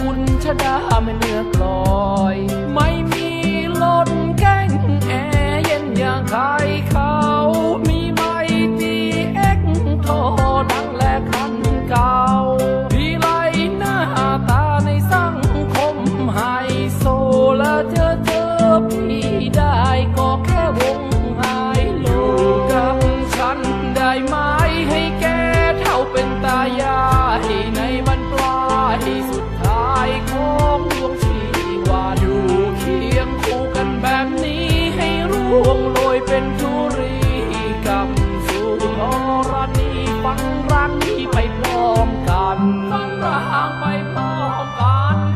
บุญชะดาไม่เนื้อกลอย ไม่มีลนแก้งแอเย็นอย่างใครเขามีไม่ตีเอ็กโทดังและคันเก่าทีไรหน้าตาในสังคมไฮโซและเจอเธอพี่ได้ก็แค่วงไฮโลกับฉันได้ไหมให้แกเท่าเป็นตายายในบันปลาย 我。